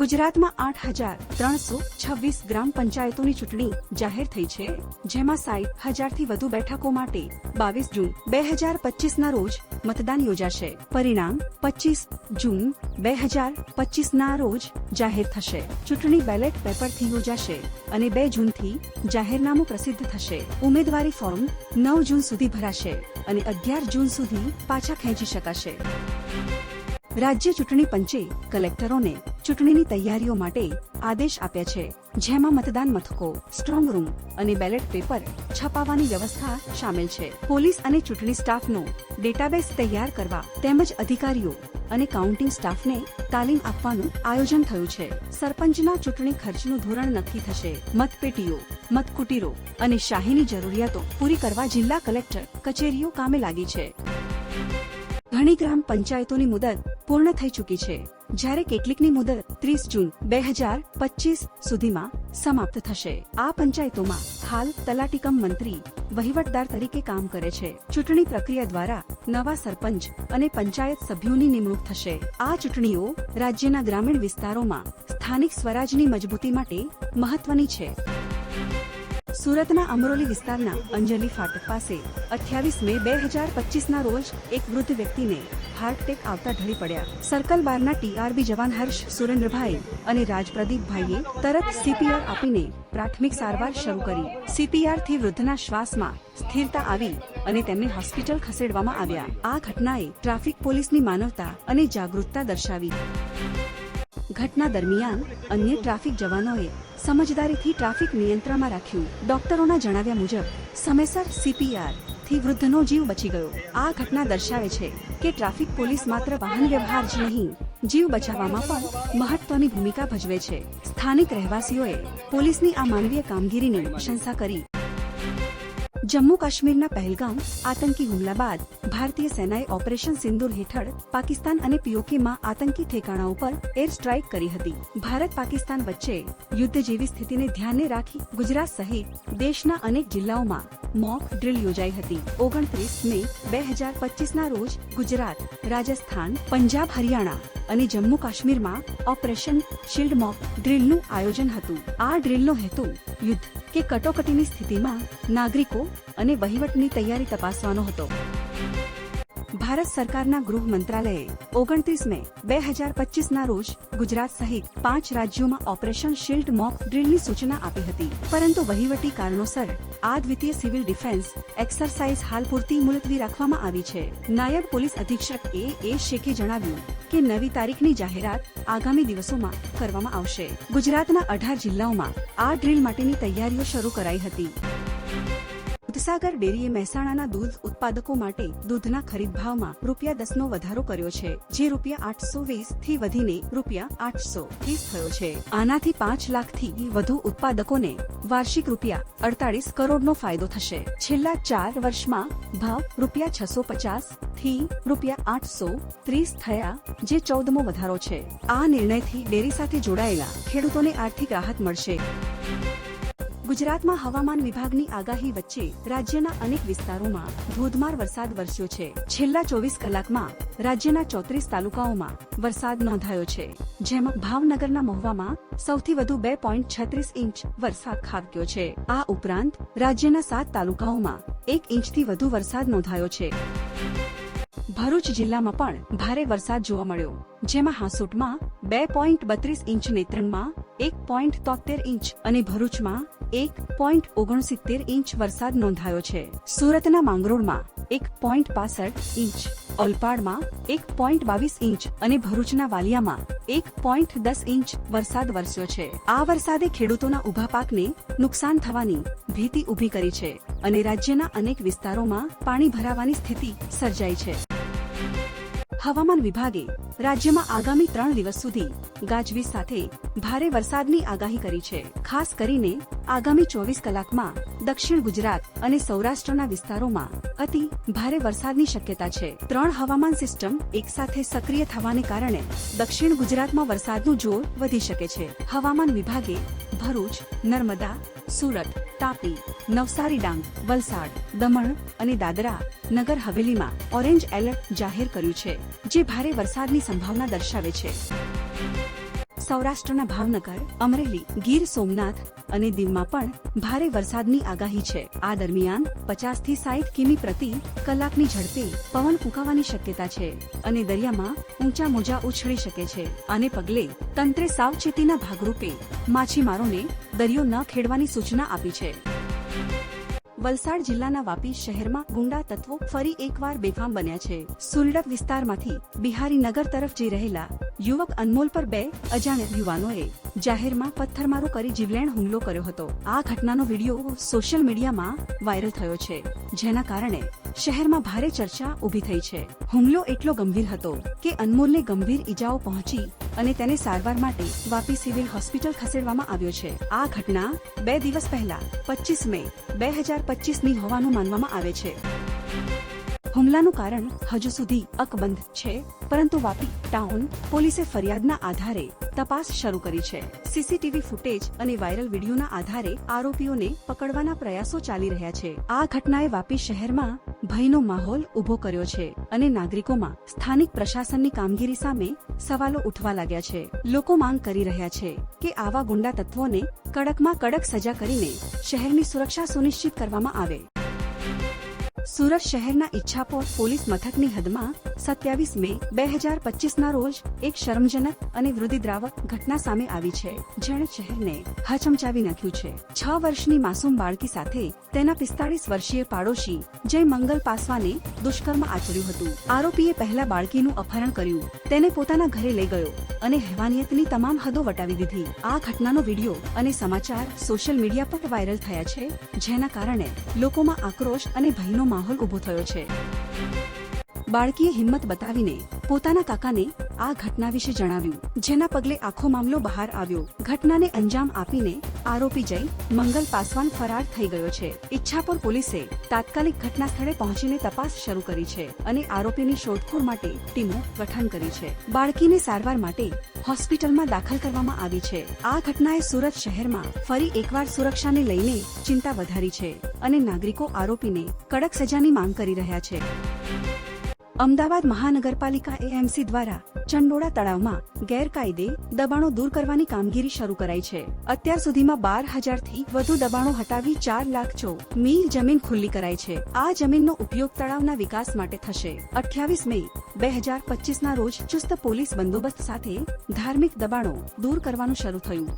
ગુજરાતમાં આઠ હજાર ત્રણસો છવ્વીસ ગ્રામ પંચાયતોની ચૂંટણી જાહેર થઈ છે, જેમાં સાઈઠ હજારથી વધુ બેઠકો માટે બાવીસ જૂન બે હજાર પચીસના રોજ મતદાન યોજાશે. પરિણામ પચીસ જૂન બે હજાર પચીસના રોજ જાહેર થશે. ચૂંટણી બેલેટ પેપરથી યોજાશે અને બે જૂનથી જાહેરનામું પ્રસિદ્ધ થશે. ઉમેદવારી ફોર્મ નવ જૂન સુધી ભરાશે અને અગિયાર જૂન સુધી પાછા ખેંચી શકાશે. રાજ્ય ચૂંટણી પંચે કલેક્ટરોને ચૂંટણીની તૈયારીઓ માટે આદેશ આપ્યા છે, જેમાં મતદાન મથકો સ્ટ્રોંગ રૂમ અને બેલેટ પેપર છપાવવાની વ્યવસ્થા સામેલ છે. પોલીસ અને ચૂંટણી સ્ટાફનો ડેટાબેઝ તૈયાર કરવા તેમજ અધિકારીઓ અને કાઉન્ટિંગ સ્ટાફને તાલીમ આપવાનું આયોજન થયું છે. સરપંચના ચૂંટણી ખર્ચનું ધોરણ નક્કી થશે. મતપેટીઓ, મતકુટીરો અને શાહીની જરૂરિયાતો પૂરી કરવા જિલ્લા કલેક્ટર કચેરીઓ કામે લાગી છે. ઘણી ગ્રામ પંચાયતોની મુદત પૂર્ણ થઈ ચૂકી છે. જ્યારે કેટલીકની મુદત ત્રીસ જૂન બે હજાર પચીસ સુધીમાં સમાપ્ત થશે. આ પંચાયતોમાં હાલ તલાટીકમ મંત્રી વહીવટદાર તરીકે કામ કરે છે. ચૂંટણી પ્રક્રિયા દ્વારા નવા સરપંચ અને પંચાયત સભ્યોની નિમણૂક થશે. આ ચૂંટણીઓ રાજ્યના ગ્રામીણ વિસ્તારોમાં સ્થાનિક સ્વરાજની મજબૂતી માટે મહત્વની છે. સુરતના અમરોલી વિસ્તારના અંજલી ફાટક પાસે અઠ્યાવીસ મે બે હજાર પચીસના રોજ એક વૃદ્ધ વ્યક્તિને હાર્ટ એટેક આવતા ઢળી પડ્યા. સર્કલ બારના ટીઆરબી જવાન હર્ષ સુરેન્દ્રભાઈ અને રાજપ્રદીપભાઈએ તરત સીપીઆર આપીને પ્રાથમિક સારવાર શરૂ કરી. સીપીઆરથી વૃદ્ધના શ્વાસમાં સ્થિરતા આવી અને તેમને હોસ્પિટલ ખસેડવામાં આવ્યા. આ ઘટનાએ ટ્રાફિક પોલીસની માનવતા અને જાગૃતતા દર્શાવી. ઘટના દરમિયાન અન્ય ટ્રાફિક જવાનોએ સમજદારીથી ટ્રાફિક નિયંત્રણમાં રાખ્યું. ડોક્ટરોના જણાવ્યા મુજબ, સમયસર સીપીઆરથી વૃદ્ધનો જીવ બચી ગયો. આ ઘટના દર્શાવે છે કે ટ્રાફિક પોલીસ માત્ર વાહન વ્યવહાર જ નહીં, જીવ બચાવવામાં પણ મહત્વની ભૂમિકા ભજવે છે. સ્થાનિક રહેવાસીઓએ પોલીસની આ માનવીય કામગીરીની પ્રશંસા કરી. જમ્મુ કાશ્મીરના પહેલગામ આતંકી હુમલા બાદ ભારતીય સેનાએ ઓપરેશન સિંદુર હેઠળ પાકિસ્તાન અને પીઓકેમાં આતંકી ઠેકાણાઓ પર એર સ્ટ્રાઇક કરી હતી. ભારત પાકિસ્તાન વચ્ચે યુદ્ધ જેવી સ્થિતિને ધ્યાને રાખી ગુજરાત સહિત દેશના અનેક જિલ્લાઓમાં મોક ડ્રીલ યોજાઈ હતી. ઓગણત્રીસ મે બે હજાર પચીસના રોજ ગુજરાત, રાજસ્થાન, પંજાબ, હરિયાણા અને જમ્મુ કાશ્મીરમાં ઓપરેશન શિલ્ડ મોક ડ્રીલનું આયોજન હતું. આ ડ્રીલનો હેતુ યુદ્ધ કે કટોકટીની સ્થિતિમાં નાગરિકો અને વહીવટની તૈયારી તપાસવાનો હતો. ભારત સરકારના ગૃહ મંત્રાલયે ઓગણત્રીસ મે બે હજાર પચીસના રોજ ગુજરાત સહિત પાંચ રાજ્યોમાં ઓપરેશન શિલ્ડ મોક ડ્રીલની સૂચના આપી હતી. પરંતુ વહીવટી કારણોસર આ દ્વિતીય સિવિલ ડિફેન્સ એક્સરસાઇઝ હાલ પૂરતી મુલતવી રાખવામાં આવી છે. નાયબ પોલીસ અધિક્ષક એ એ શેખે જણાવ્યું કે નવી તારીખની જાહેરાત આગામી દિવસોમાં કરવામાં આવશે. ગુજરાતના અઢાર જિલ્લાઓમાં આ ડ્રીલ માટેની તૈયારીઓ શરૂ કરાઈ હતી. દૂધસાગર ડેરીએ મહેસાણાના દૂધ ઉત્પાદકો માટે દૂધના ખરીદ ભાવમાં રૂપિયા દસનો વધારો કર્યો છે, જે રૂપિયા આઠસો વીસથી વધીને રૂપિયા આઠસો ત્રીસ થયો છે. આનાથી પાંચ લાખથી વધુ ઉત્પાદકોને વાર્ષિક રૂપિયા અડતાલીસ કરોડનો ફાયદો થશે. છેલ્લા ચાર વર્ષમાં ભાવ રૂપિયા છસો પચાસથી રૂપિયા આઠસો ત્રીસ થયા, જે ચૌદમો વધારો છે. આ નિર્ણયથી ડેરી સાથે જોડાયેલા ખેડૂતોને આર્થિક રાહત મળશે. ગુજરાતમાં હવામાન વિભાગની આગાહી વચ્ચે રાજ્યના અનેક વિસ્તારોમાં ધોધમાર વરસાદ વરસ્યો છે. છેલ્લા ચોવીસ કલાકમાં રાજ્યના ચોત્રીસ તાલુકાઓમાં વરસાદ નોંધાયો છે, જેમાં ભાવનગરના મહુવામાં સૌથી વધુ બે પોઈન્ટ છત્રીસ ઇંચ વરસાદ ખાબક્યો છે. આ ઉપરાંત રાજ્યના સાત તાલુકાઓમાં એક ઇંચથી વધુ વરસાદ નોંધાયો છે. ભરૂચ જિલ્લામાં પણ ભારે વરસાદ જોવા મળ્યો, જેમાં હાંસોટમાં બે પોઈન્ટ બત્રીસ ઇંચ નેત્રંગમાં એક પોઈન્ટ તોતેર ઇંચ અને ભરૂચમાં એક પોઈન્ટ ઓગણસિત્તેર ઇંચ વરસાદ નોંધાયો છે. સુરતના માંગરોળમાં એક પોઈન્ટ પાસઠ ઇંચ ઓલપાડમાં એક પોઈન્ટ બાવીસ ઇંચ અને ભરૂચના વાલિયામાં એક પોઈન્ટ દસ ઇંચ વરસાદ વરસ્યો છે. આ વરસાદે ખેડૂતોના ઊભા પાકને નુકસાન થવાની ભીતિ ઊભી કરી છે અને રાજ્યના અનેક વિસ્તારોમાં પાણી ભરાવાની સ્થિતિ સર્જાઈ છે. હવામાન વિભાગે રાજ્યમાં આગામી ત્રણ દિવસ સુધી ગાજવીજ સાથે ભારે વરસાદની આગાહી કરી છે. ખાસ કરીને આગામી ચોવીસ કલાકમાં દક્ષિણ ગુજરાત અને સૌરાષ્ટ્રના વિસ્તારોમાં અતિ ભારે વરસાદની શક્યતા છે. ત્રણ હવામાન સિસ્ટમ એકસાથે સક્રિય થવાને કારણે દક્ષિણ ગુજરાતમાં વરસાદનું જોર વધી શકે છે. હવામાન વિભાગે ભરૂચ, નર્મદા, સુરત, તાપી, નવસારી ડાંગ, વલસાડ, દમણ અને દાદરા નગર હવેલીમાં ઓરેન્જ એલર્ટ જાહેર કર્યું છે, જે ભારે વરસાદની સંભાવના દર્શાવે છે. સૌરાષ્ટ્રના ભાવનગર, અમરેલી, ગીર સોમનાથ અને દીવમાં પણ ભારે વરસાદની આગાહી છે. આ દરમિયાન પચાસથી સાઈઠ કિમી પ્રતિ કલાકની ઝડપે પવન ફૂંકાવાની શક્યતા છે અને દરિયામાં ઊંચા મોજા ઉછળી શકે છે. આને પગલે તંત્રે સાવચેતીના ભાગરૂપે માછીમારોને દરિયો ન ખેડવાની સૂચના આપી છે. વલસાડ જિલ્લાના વાપી શહેરમાં ગુંડા તત્વો ફરી એકવાર બેફામ બન્યા છે. સુલડક વિસ્તારમાંથી બિહારી નગર તરફ જઈ રહેલા યુવક અનમોલ પર બે અજાણ્યા યુવાનોએ જાહેરમાં પથ્થરમારો કરી જીવલેણ હુમલો કર્યો હતો. આ ઘટનાનો વીડિયો સોશિયલ મીડિયામાં વાયરલ થયો છે, જેના કારણે શહેરમાં ભારે ચર્ચા ઊભી થઈ છે. હુમલો એટલો ગંભીર હતો કે અનમોલને ગંભીર ઈજાઓ પહોંચી અને તેને સારવાર માટે વાપી સિવિલ હોસ્પિટલ ખસેડવામાં આવ્યો છે. આ ઘટના બે દિવસ પહેલા પચીસ મે, બે હજાર પચીસની હોવાનું માનવામાં આવે છે. હુમલાનું કારણ હજુ સુધી અકબંધ છે, પરંતુ વાપી ટાઉન પોલીસે ફરિયાદના આધારે તપાસ શરૂ કરી છે. સીસીટીવી ફૂટેજ અને વાયરલ વિડીયોના આધારે આરોપીઓને પકડવાના પ્રયાસો ચાલી રહ્યા છે. આ ઘટનાએ વાપી શહેરમાં ભયનો માહોલ ઊભો કર્યો છે અને નાગરિકોમાં સ્થાનિક પ્રશાસનની કામગીરી સામે સવાલો ઉઠવા લાગ્યા છે. લોકો માંગ કરી રહ્યા છે કે આવા ગુંડા તત્વોને કડકમાં કડક સજા કરીને શહેરની સુરક્ષા સુનિશ્ચિત કરવામાં આવે. સુરત શહેરના ઈચ્છાપોર પોલીસ મથકની હદમાં સત્યાવીસ મે બે હજાર પચીસના રોજ એક શરમજનક અને વૃદ્ધિદ્રાવક ઘટના સામે આવી છે, જેણે શહેરને હચમચાવી નાખ્યું છે. છ વર્ષની માસૂમ બાળકી સાથે તેના પિસ્તાળીસ વર્ષીય પાડોશી જય મંગલ પાસવાને દુષ્કર્મ આચર્યું હતું. આરોપીએ પહેલા બાળકીનું અપહરણ કર્યું, તેને પોતાના ઘરે લઈ ગયો અને હેવાનિયતની તમામ હદો વટાવી દીધી. આ ઘટનાનો વીડિયો અને સમાચાર સોશિયલ મીડિયા પર વાયરલ થયા છે, જેના કારણે લોકોમાં આક્રોશ અને ભયનો માહોલ ઊભો થયો છે. બાળકીએ હિંમત બતાવીને પોતાના કાકાને આ ઘટના વિશે જણાવ્યું, જેના પગલે આખો મામલો બહાર આવ્યો. ઘટનાને અંજામ આપીને આરોપી જઈ મંગલ પાસવાન ફરાર થઈ ગયો છે. ઈચ્છાપુર પોલીસે તાત્કાલિક ઘટના સ્થળે પહોંચીને તપાસ શરૂ કરી છે અને આરોપીની શોધખોળ માટે ટીમો ગઠન કરી છે. બાળકીને સારવાર માટે હોસ્પિટલમાં દાખલ કરવામાં આવી છે. આ ઘટનાએ સુરત શહેરમાં ફરી એકવાર સુરક્ષાને લઈને ચિંતા વધારી છે અને નાગરિકો આરોપીને કડક સજાની માંગ કરી રહ્યા છે. અમદાવાદ મહાનગરપાલિકા એએમસી દ્વારા ચંડોળા તળાવમાં ગેરકાયદે દબાણો દૂર કરવાની કામગીરી શરૂ કરાઈ છે. અત્યાર સુધીમાં બાર હજારથી વધુ દબાણો હટાવી ચાર લાખ ચો મીલ જમીન ખુલ્લી કરાઈ છે. આ જમીનનો ઉપયોગ તળાવના વિકાસ માટે થશે. અઠ્યાવીસ મે બે હજાર પચીસના રોજ ચુસ્ત પોલીસ બંદોબસ્ત સાથે ધાર્મિક દબાણો દૂર કરવાનું શરૂ થયું.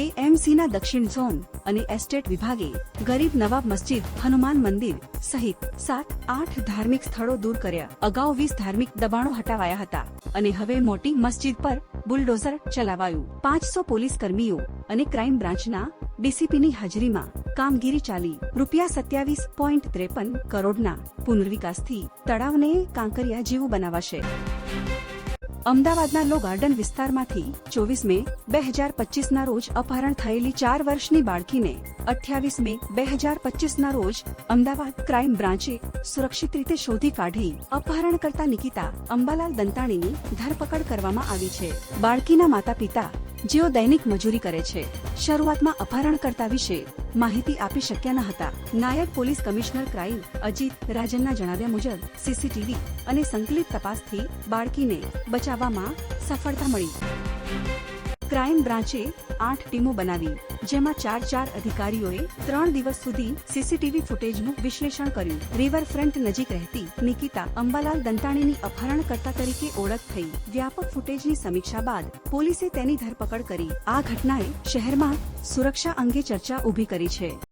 એએમસીના દક્ષિણ ઝોન અને એસ્ટેટ વિભાગે ગરીબ નવાબ મસ્જિદ, હનુમાન મંદિર સહિત સાત, આઠ ધાર્મિક સ્થળો દૂર કર્યા. અગાઉ વીસ ધાર્મિક દબાણો હટાવાયા હતા અને હવે મોટી મસ્જિદ પર બુલડોઝર ચલાવાયું. પાંચસો પોલીસ કર્મીઓ અને ક્રાઇમ બ્રાન્ચના ડીસીપીની હાજરીમાં કામગીરી ચાલી. રૂપિયા સત્યાવીસ પોઈન્ટ ત્રેપન કરોડના પુનર્વિકાસથી તળાવને કાંકરિયા જેવું બનાવાશે. અમદાવાદના લો ગાર્ડન વિસ્તારમાંથી ચોવીસ મે બે હજાર પચીસના રોજ અપહરણ થયેલી ચાર વર્ષની બાળકીને અઠ્યાવીસ મે બે હજાર પચીસના રોજ અમદાવાદ ક્રાઇમ બ્રાન્ચે સુરક્ષિત રીતે શોધી કાઢી અપહરણ કરતા નિકિતા અંબાલાલ દંતાણીની ધરપકડ કરવામાં આવી છે. બાળકીના માતા પિતા જેઓ દૈનિક મજૂરી કરે છે, શરૂઆતમાં અપહરણકર્તા વિશે માહિતી આપી શક્યા ન હતા. નાયબ પોલીસ કમિશનર ક્રાઇમ અજીત રાજનના જણાવ્યા મુજબ, સીસીટીવી અને સંકલિત તપાસથી બાળકીને બચાવવામાં સફળતા મળી. ક્રાઇમ બ્રાન્ચે આઠ ટીમો બનાવી. જેમાં ચાર ચાર અધિકારીઓએ ત્રણ દિવસ સુધી સીસીટીવી ફૂટેજનું વિશ્લેષણ કર્યું. રિવરફ્રન્ટ નજીક રહેતી નિકિતા અંબાલાલ દંતાણીની અપહરણકર્તા તરીકે ઓળખ થઈ. વ્યાપક ફૂટેજની સમીક્ષા બાદ પોલીસે તેની ધરપકડ કરી. આ ઘટનાએ શહેરમાં સુરક્ષા અંગે ચર્ચા ઊભી કરી છે.